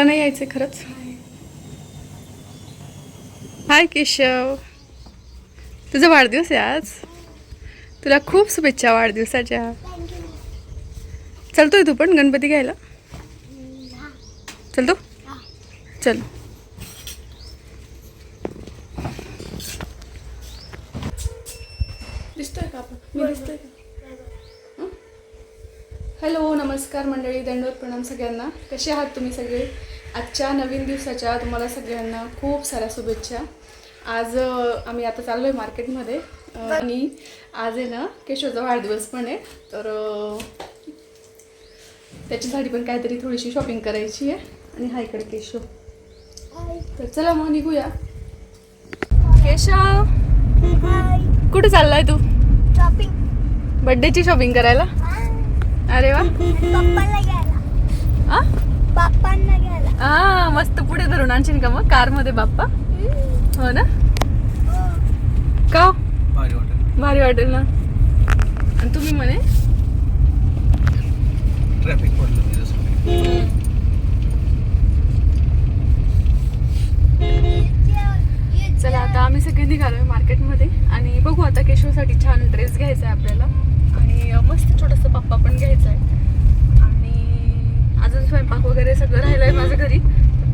तुला नाही यायचं खरंच? हाय केशव. तुझा वाढदिवस आहे आज. तुला खूप शुभेच्छा वाढदिवसाच्या. चलतोय तू पण गणपती घ्यायला? चलतो चल. दिसतोय का आपण? मी दिसतोय का? हॅलो नमस्कार मंडळी दंडवत प्रणाम सगळ्यांना. कसे आहात तुम्ही सगळे? आजच्या नवीन दिवसाच्या तुम्हाला सगळ्यांना खूप साऱ्या शुभेच्छा. आज आम्ही आता चाललो आहे मार्केटमध्ये आणि आज आहे ना केशवचा वाढदिवस पण आहे. तर त्याच्यासाठी पण काहीतरी थोडीशी शॉपिंग करायची आहे. आणि हा इकडे केशव. तर चला मग निघूया. केशव! कुठे चाललाय तू? शॉपिंग बर्थडेची शॉपिंग करायला? अरे वा. आ मस्त पुढे धरून आणशील का मग? कारमध्ये बाप्पा? हो ना? का हो? भारी वाटेल. भारी वाटेल ना? आणि तुम्ही म्हणे? ट्रॅफिक पडलं चला आता आम्ही सगळे निघालोय मार्केटमध्ये आणि बघू आता केशवसाठी छान ड्रेस घ्यायचा आहे आपल्याला. आणि अं, मस्त छोटंसं पप्पा पण घ्यायचं आहे. अजून स्वयंपाक वगैरे सगळं राहिलं आहे माझ्या घरी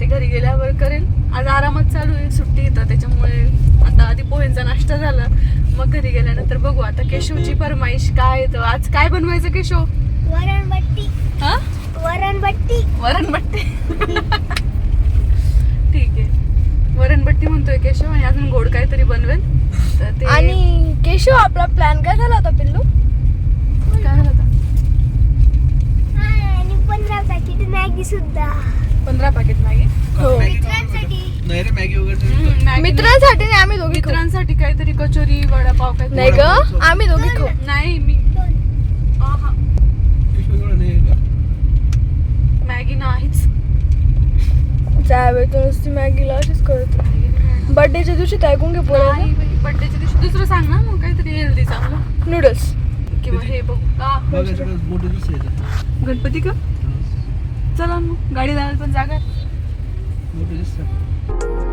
ते घरी गेल्यावर करेल. आज आरामात चालू आहे सुट्टी येतं त्याच्यामुळे आता आधी पोहेंचा नाश्ता झाला. मग घरी गेल्यानंतर बघू आता केशवची फरमाईश काय तर आज काय बनवायचं केशव? वरणबट्टी हा? वरणबट्टी वरणबट्टी ठीक आहे. वरणबट्टी म्हणतोय केशव आणि अजून गोड काहीतरी बनवेल. तर ते आणि केशव आपला प्लॅन काय झाला होता पिल्लू काय झालं होतं? आणि पंधरा पॅकेट मॅगी सुद्धा पंधरा पाकिट मॅगी हो मॅगी मित्रांसाठी नाही रे मॅगी वगैरे हम्म, मॅगी नाही. मित्रांसाठी नाही आम्ही दोघी खाऊ. मित्रांसाठी काहीतरी कचोरी वडापाव काय नाही ग आम्ही दोघी खाऊ. नाही मी आहा, पिशवीजवळ नाही आहे का? मॅगी नाहीच त्यावेळी तर नुसती मॅगीला अशीच करत बर्थडेच्या दिवशी काय ऐकून घे पोरांना बर्थडेच्या दिवशी दुसरं सांग ना मग काहीतरी हेल्दी चांगलं नूडल्स किंवा हे बघू. गणपती का चला मग गाडी लावायला पण जागा. मोठं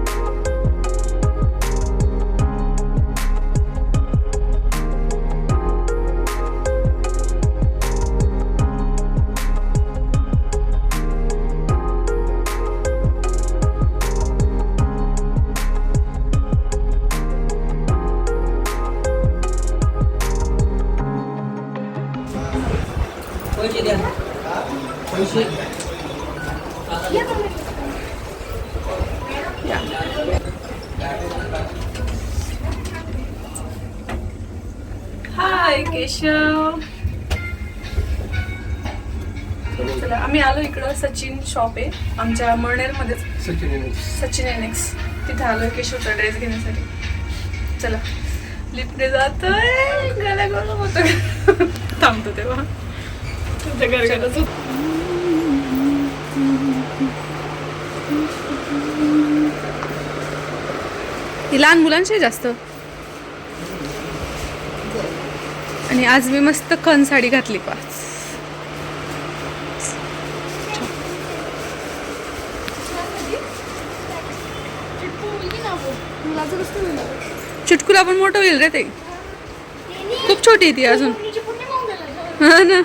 केशव. चला आम्ही आलो इकडं सचिन शॉप आहे. आमच्या मळनेरमध्येच. सचिन एनेक्स तिथे आलोय केशवचा ड्रेस घेण्यासाठी. चला लिफ्टने जातोय. गला गरम होतं. थांबतो तेव्हा. तुमच्या ही लहान मुलांशी जास्त. आणि आज मी मस्त कन साडी घातली पाच चुटकुला पण मोठं होईल रे ते. खूप छोटी आहे ती अजून. हा ना.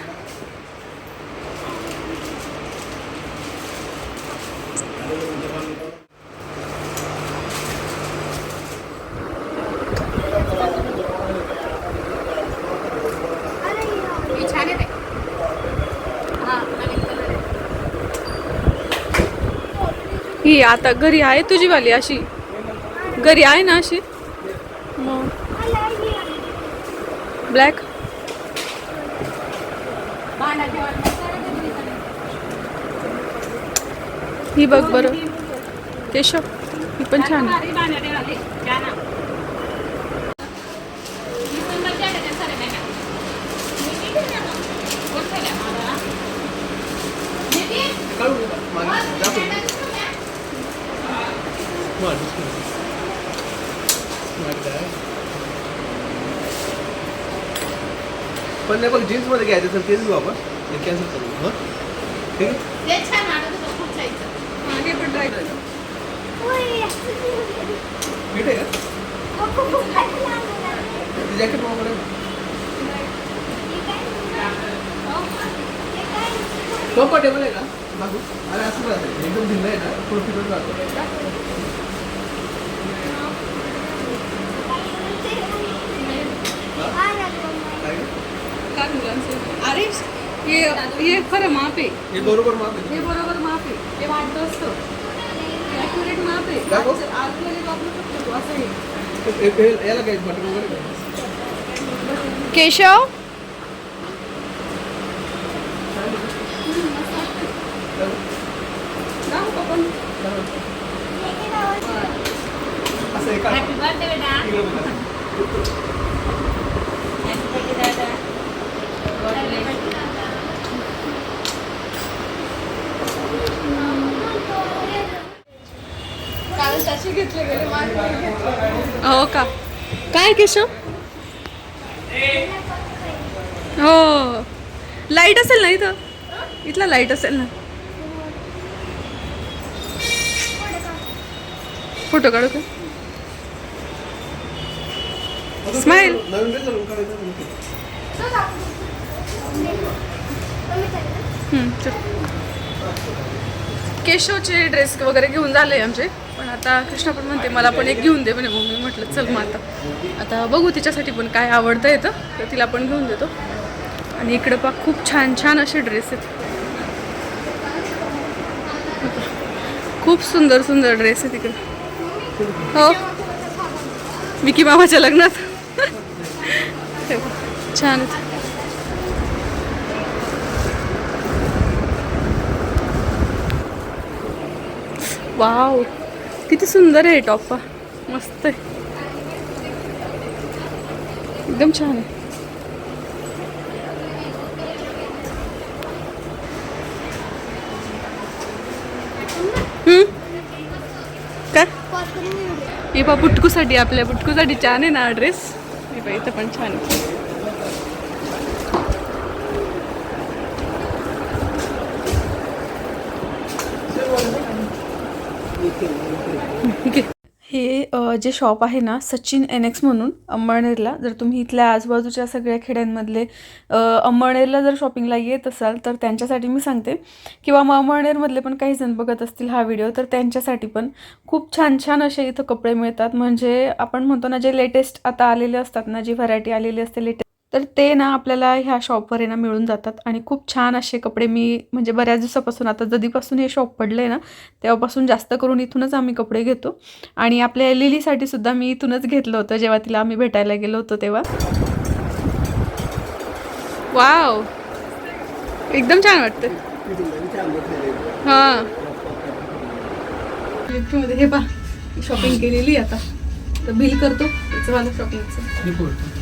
घरी आता घरी आहे तुझी वाली अशी. घरी आहे ना अशी? मग. ब्लॅक ही बघ बरं. केशव ही पण छान आहे काढू नका. मागे दाखव. बरं, दिसलं. मागे काय? पण नाही बघ जीन्समध्ये घ्यायचं तर तेच घेऊ आपण. कॅन्सल करू. हं? ठीक आहे? हे पण भेटे का? जॅकेट कम्फर्टेबल आहे का? मागू अरे असं राहतं एकदम भिन्न आहे ना. थोडं फिरत राहतो. मुलांचं. अरे हे हे खरं माप आहे. हे बरोबर माप आहे. हे बरोबर माप आहे. हे वाटतं असतं. ॲक्युरेट माप आहे. दाखव. आत- आतमध्ये वापरू शकतो तू असं आहे. हे- हे- याला काय बटन वगैरे का? केशव? दाखव का पण असं एका इकडे बघा. कारण तसे घेतले गेले हो का? काय केशव? हो. लाइट असेल ना इथं? इथला लाइट असेल ना? फोटो काढू का? आता केशवचे ड्रेस वगैरे घेऊन झाले आमचे. पण आता कृष्णा पण म्हणते मला पण एक घेऊन दे म्हणे. मग मी म्हटलं चल मग आता. आता बघू तिच्यासाठी पण काय आवडतं येतं तर तिला पण घेऊन देतो. आणि इकडं पा खूप छान छान असे ड्रेस आहेत. खूप सुंदर सुंदर ड्रेस आहेत तिकडे हो. विकी मामाच्या लग्नात. छान आहेत. वाव. किती सुंदर आहे टॉप. मस्त आहे. एकदम छान आहे. काय? हे बा बुटकूसाठी आपल्या बुटकूसाठी छान आहे ना ड्रेस हे बा इथं पण छान आहे ठीक आहे हे जे शॉप आहे ना सचिन एनेक्स म्हणून अंमळनेरला जर तुम्ही इथल्या आजूबाजूच्या सगळ्या खेड्यांमधले अंमळनेरला जर शॉपिंगला येत असाल तर त्यांच्यासाठी मी सांगते. किंवा मग अंमळनेरमधले पण काही जण बघत असतील हा व्हिडिओ तर त्यांच्यासाठी पण खूप छान छान असे इथं कपडे मिळतात. म्हणजे आपण म्हणतो ना जे लेटेस्ट आता आलेले असतात ना जी व्हरायटी आलेली असते लेटेस्ट तर ते ना आपल्याला ह्या शॉपवर आहे ना मिळून जातात. आणि खूप छान असे कपडे मी म्हणजे बऱ्याच दिवसापासून आता जधीपासून हे शॉप पडलं आहे ना तेव्हापासून जास्त करून इथूनच आम्ही कपडे घेतो. आणि आपल्या लिलीसाठी सुद्धा मी इथूनच घेतलं होतं जेव्हा तिला आम्ही भेटायला गेलो होतो तेव्हा. वाव एकदम छान वाटतं हां. मध्ये हे पा शॉपिंग केलेली आता. तर बिल करतो त्याचं शॉपिंगचं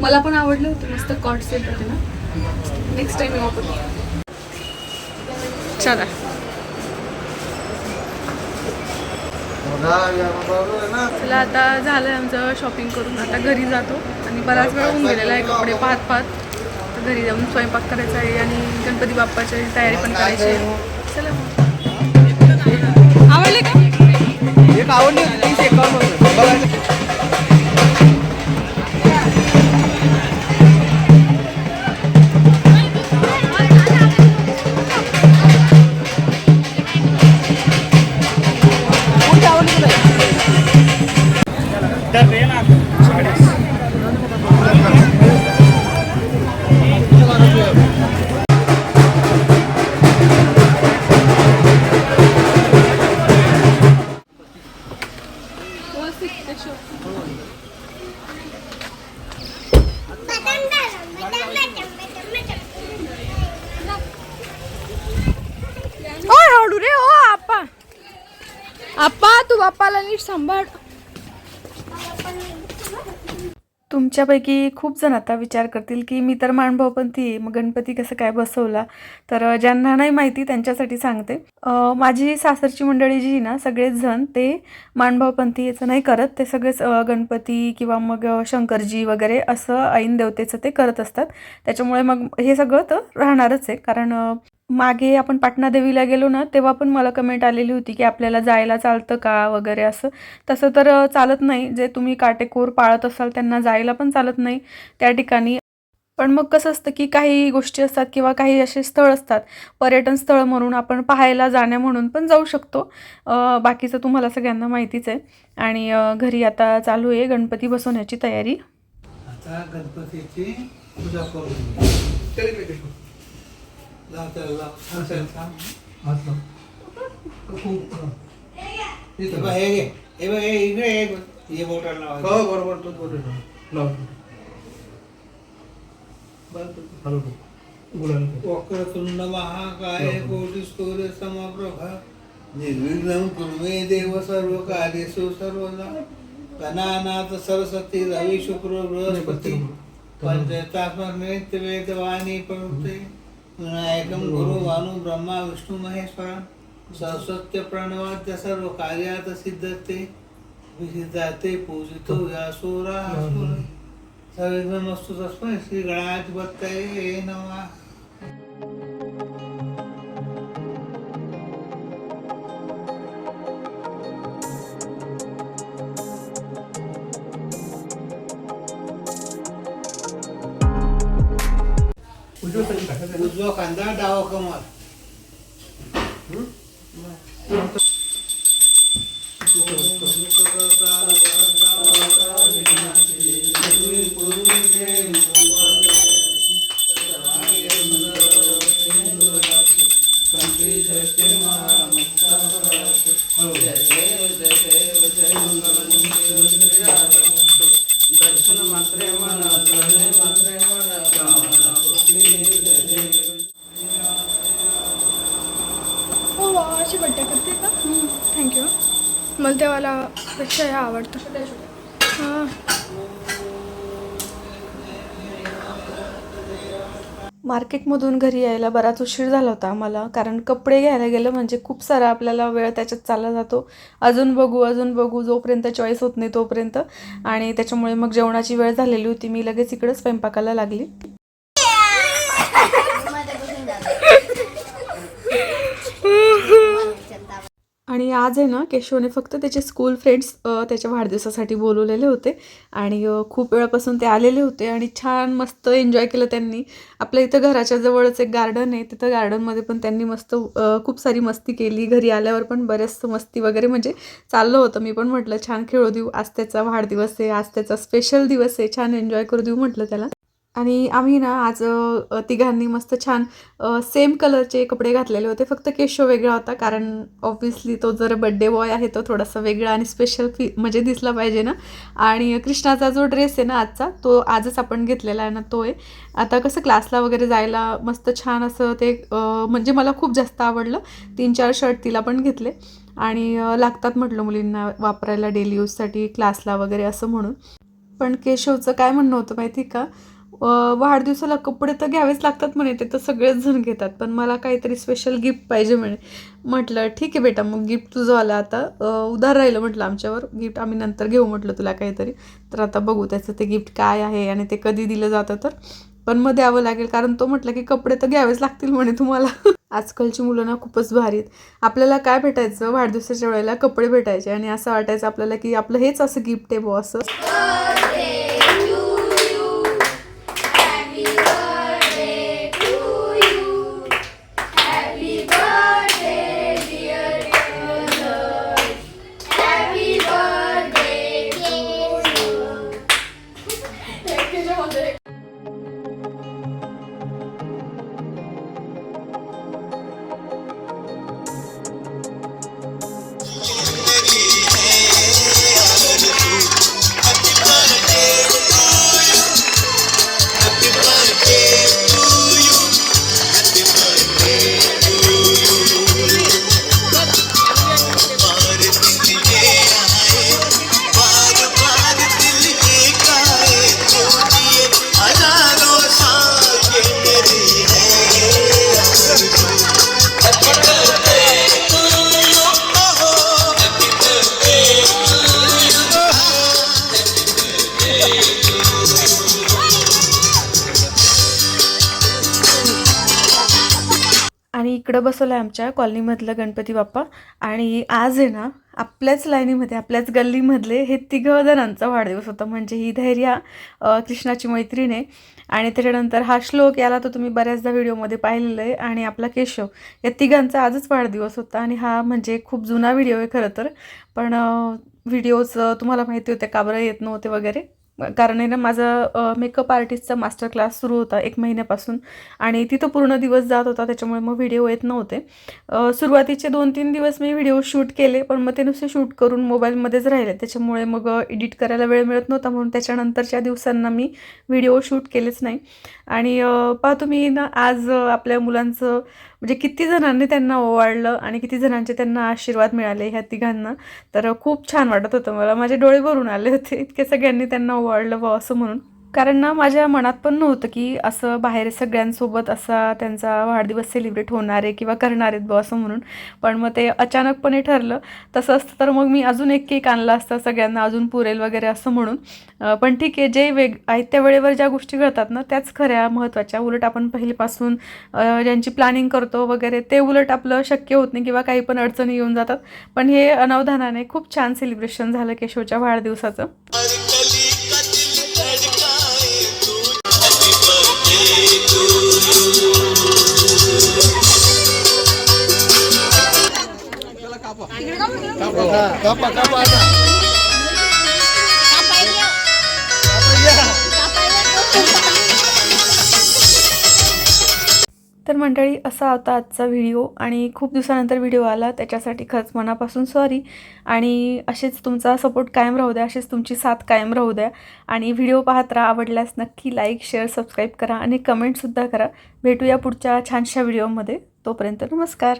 मला पण आवडलं होतं. मस्त कॉट सेट होते ना. नेक्स्ट टाइम चला. चला आता झालं आमचं शॉपिंग करून. आता घरी जातो. आणि बराच वेळ होऊन गेलेला आहे कपडे पाहत पाहत. तर घरी जाऊन स्वयंपाक करायचा आहे आणि गणपती बाप्पाची तयारी पण करायची आहे. चला. आवडले का? एक आवडली होती तीनशे एकावन्न होतं. बघा. आप्पा तू बाप्पाला नीट सांभाळ. तुमच्यापैकी खूप जण आता विचार करतील की मी तर माणभावपंथी आहे. मग गणपती कसं काय बसवला? तर ज्यांना नाही माहिती त्यांच्यासाठी सांगते. माझी सासरची मंडळी जी आहे ना सगळेच जण ते माणभावपंथी याचं नाही करत. ते सगळेच गणपती किंवा मग शंकरजी वगैरे असं ऐन देवतेचं ते करत असतात. त्याच्यामुळे मग हे सगळं तर राहणारच आहे. कारण मागे आपण पाटणा देवीला गेलो ना तेव्हा पण मला कमेंट आलेली होती की आपल्याला जायला चालतं का वगैरे असं. तसं तर चालत नाही. जे तुम्ही काटेकोर पाळत असाल त्यांना जायला पण चालत नाही त्या ठिकाणी. पण मग कसं असतं की काही गोष्टी असतात किंवा काही असे स्थळ असतात पर्यटन स्थळ म्हणून आपण पाहायला जाण्या म्हणून पण जाऊ शकतो. बाकीचं तुम्हाला सगळ्यांना माहितीच आहे. आणि घरी आता चालू आहे गणपती बसवण्याची तयारी. आता गणपतीची पूजा लाव हात लाव. खूप हा. इथं. हे घे. हे बघ हे इकडे हे बघ. हे बोटाला लावायचं. बरोबर तोच बरोबर लाव. हॅलो गुलाल वक्रतुंड महाकाय कोटी सूर्य समप्रभा. निर्विघ्नं कुर्मे देव सर्व कार्येषु सर्वदा. गणानाथ सरस्वती रवी शुक्र बृहस्पती. पंचतात्मक नित्य वेदवाणी प्रवृत्ते विनायकं गुरु भानु ब्रह्मा विष्णु महेश्वर सरस्वत्य प्रणवाद्य सर्व कार्यात सिद्धते विसिद्धाते पूजितो यासुरा सर्वमस्तु तस्मै श्री गणाधिपतये नमः। उजवा कांदा डावा कमल पेक्षा ह्या आवडतं. हां. मार्केटमधून घरी यायला बराच उशीर झाला होता आम्हाला कारण कपडे घ्यायला गेलं म्हणजे खूप सारा आपल्याला वेळ त्याच्यात चालला जातो. अजून बघू अजून बघू जोपर्यंत चॉईस होत नाही तोपर्यंत. आणि त्याच्यामुळे मग जेवणाची वेळ झालेली होती मी लगेच इकडं स्वयंपाकाला लागली. आणि आज आहे ना केशवने फक्त त्याचे स्कूल फ्रेंड्स त्याच्या वाढदिवसासाठी बोलवलेले होते. आणि खूप वेळापासून ते आलेले होते आणि छान मस्त एन्जॉय केलं त्यांनी. आपल्या इथं घराच्या जवळच एक गार्डन आहे. तिथं गार्डनमध्ये पण त्यांनी मस्त खूप सारी मस्ती केली. घरी आल्यावर पण बऱ्याचसं मस्ती वगैरे म्हणजे चाललं होतं. मी पण म्हटलं छान खेळू देऊ. आज त्याचा वाढदिवस आहे. आज त्याचा स्पेशल दिवस आहे. छान एन्जॉय करू देऊ म्हटलं त्याला. आणि आम्ही ना आज तिघांनी मस्त छान सेम कलरचे कपडे घातलेले होते. फक्त केशव वेगळा होता कारण ऑब्व्हियसली तो जर बड्डे बॉय आहे तो थोडासा वेगळा आणि स्पेशल फी म्हणजे दिसला पाहिजे ना. आणि कृष्णाचा जो ड्रेस आहे ना आजचा तो आजच आपण घेतलेला आहे ना तो आहे. आता कसं क्लासला वगैरे जायला मस्त छान असं ते म्हणजे मला खूप जास्त आवडलं. तीन चार शर्ट तिला पण घेतले. आणि लागतात म्हटलं मुलींना वापरायला डेली यूजसाठी क्लासला वगैरे असं म्हणून. पण केशवचं काय म्हणणं होतं माहिती का? वाढदिवसाला कपडे तर घ्यावेच लागतात म्हणे ते तर सगळेच जण घेतात पण मला काहीतरी स्पेशल गिफ्ट पाहिजे म्हणे. म्हटलं ठीक आहे बेटा मग गिफ्ट तुझं आलं आता. उधार राहिलं म्हटलं आमच्यावर गिफ्ट आम्ही नंतर घेऊ म्हटलं तुला काहीतरी. तर आता बघू त्याचं ते गिफ्ट काय आहे आणि ते कधी दिलं जातं तर. पण मग द्यावं लागेल कारण तो म्हटलं की कपडे तर घ्यावेच लागतील म्हणे तुम्हाला. आजकालची मुलं ना खूपच भारी आहेत. आपल्याला काय भेटायचं? वाढदिवसाच्या वेळेला कपडे भेटायचे आणि असं वाटायचं आपल्याला की आपलं हेच असं गिफ्ट आहे बुवा असं. इकडं बसवलं आहे आमच्या कॉलनीमधलं गणपती बाप्पा. आणि आज आहे ना आपल्याच लाईनीमध्ये आपल्याच गल्लीमधले हे तिघं जणांचा वाढदिवस होता. म्हणजे ही धैर्या कृष्णाची मैत्रीण आहे. आणि त्याच्यानंतर हा श्लोक याला तर तुम्ही बऱ्याचदा व्हिडिओमध्ये पाहिलेलं आहे. आणि आपला केशव या तिघांचा आजच वाढदिवस होता. आणि हा म्हणजे खूप जुना व्हिडिओ आहे खरं तर. पण व्हिडिओज तुम्हाला माहिती होते का बरं येत नव्हते वगैरे? कारण आहे ना माझं मेकअप आर्टिस्टचा मास्टर क्लास सुरू होता एक महिन्यापासून आणि तिथं पूर्ण दिवस जात होता त्याच्यामुळे मग व्हिडिओ येत नव्हते. सुरुवातीचे दोन तीन दिवस मी व्हिडिओ शूट केले पण मग ते नुसते शूट करून मोबाईलमध्येच राहिले. त्याच्यामुळे मग एडिट करायला वेळ मिळत नव्हता म्हणून त्याच्यानंतरच्या दिवसांना मी व्हिडिओ शूट केलेच नाही. आणि पाहतो मी ना आज आपल्या मुलांचं म्हणजे किती जणांनी त्यांना ओवाळलं आणि किती जणांचे त्यांना आशीर्वाद मिळाले ह्या तिघांना तर खूप छान वाटत होतं मला. माझे डोळे भरून आले होते इतके सगळ्यांनी त्यांना ओवाळलं व असं म्हणून. कारण ना माझ्या मनात पण नव्हतं की असं बाहेर सगळ्यांसोबत असा त्यांचा वाढदिवस सेलिब्रेट होणार आहे किंवा करणार आहेत बो असं म्हणून. पण मग ते अचानकपणे ठरलं. तसं असतं तर मग मी अजून एक केक आणला असता सगळ्यांना अजून पुरेल वगैरे असं म्हणून. पण ठीक आहे जे वेग आयत्या वेळेवर ज्या गोष्टी घडतात ना त्याच खऱ्या महत्त्वाच्या. उलट आपण पहिलीपासून ज्यांची प्लॅनिंग करतो वगैरे ते उलट आपलं शक्य होत नाही किंवा काही पण अडचणी येऊन जातात. पण हे अनावधानाने खूप छान सेलिब्रेशन झालं केशवच्या वाढदिवसाचं. तर मंडळी असा होता आजचा व्हिडिओ आणि खूप दिवसानंतर व्हिडिओ आला त्याच्यासाठी खरंच मनापासून सॉरी आणि असेच तुमचा सपोर्ट कायम राहू द्या असेच तुमची साथ कायम राहू द्या. आणि व्हिडिओ पाहत राहा आवडल्यास नक्की लाईक शेअर सबस्क्राईब करा आणि कमेंटसुद्धा करा. भेटूया पुढच्या छानशा व्हिडिओमध्ये. तोपर्यंत नमस्कार.